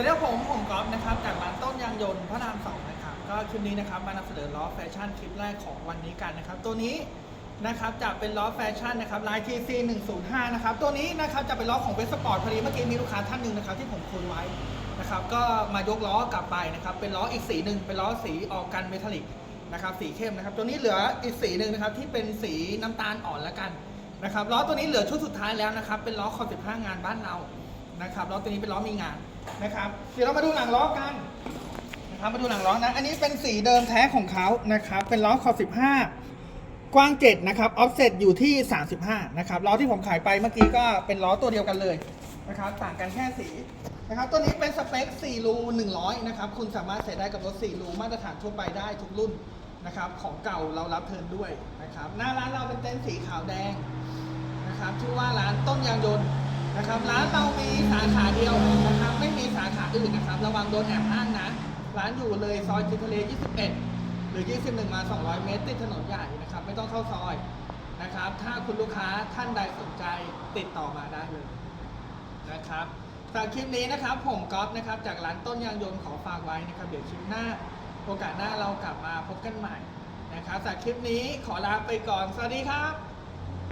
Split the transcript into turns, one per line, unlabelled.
วัสดีครับผมผมก๊อฟนะครับจากร้านต้นยางยนต์พระรามสองนะครับก็คลิปนี้นะครับมานำเสนอล้อแฟชั่นคลิปแรกของวันนี้กันนะครับ ตัวนี้นะครับจะเป็นล้อแฟชั่นนะครับลาย TC 105นะครับตัวนี้นะครับจะเป็นล้อของเวสปอร์ตพอดีเมื่อกี้มีลูกค้าท่านหนึ่งนะครับที่ผมคุยไว้นะครับก็มายกล้อกลับไปนะครับเป็นล้ออีกสีหนึ่งเป็นล้อสีออกกันเมทัลลิกนะครับสีเข้มนะครับตัวนี้เหลืออีกสีหนึ่งนะครับที่เป็นสีน้ำตาลอ่อนละกันนะครับล้อตัวนี้เหลือชุดสุดท้ายแล้วนะครับเป็นล้อคอ15งานบ้านเรา นะครับล้อตัวนี้เป็นล้อมีงานนะครับ เดี๋ยวเรามาดูหลังล้อกันนะครับมาดูหลังล้อนะ อันนี้เป็นสีเดิมแท้ของเขานะครับ เป็นล้อขอบ15 กว้าง 7 นะครับ ออฟเซตอยู่ที่ 35 นะครับ ล้อที่ผมขายไปเมื่อกี้ก็เป็นล้อตัวเดียวกันเลยนะครับ ต่างกันแค่สีนะครับ ตัวนี้เป็นสเปค 4 รู 100 นะครับ คุณสามารถใส่ได้กับรถ 4 รูมาตรฐานทั่วไปได้ทุกรุ่นนะครับ ของเก่าเรารับเทิร์นด้วยนะครับ หน้าร้านเราเป็นเต็นท์สีขาวแดงนะครับ ชื่อว่าร้านต้นยางยนต์ นะครับร้านเรามีสาขาเดียวนะครับ ไม่มีสาขาอื่นนะครับ ระวังโดนแอบอ้างนะ ร้านอยู่เลยซอยจินทะเล 21 หรือ 21 มา 200 เมตร ติดถนนใหญ่นะครับ ไม่ต้องเข้าซอยนะครับ ถ้าคุณลูกค้าท่านใดสนใจติดต่อมาได้เลยนะครับสำหรับคลิปนี้นะครับ ผมก๊อฟนะครับ จากร้านต้นยางยนต์ขอฝากไว้นะครับ เดี๋ยวคลิปหน้าโอกาสหน้าเรากลับมาพบกันใหม่นะครับสำหรับคลิปนี้ขอลาไปก่อน สวัสดีครับ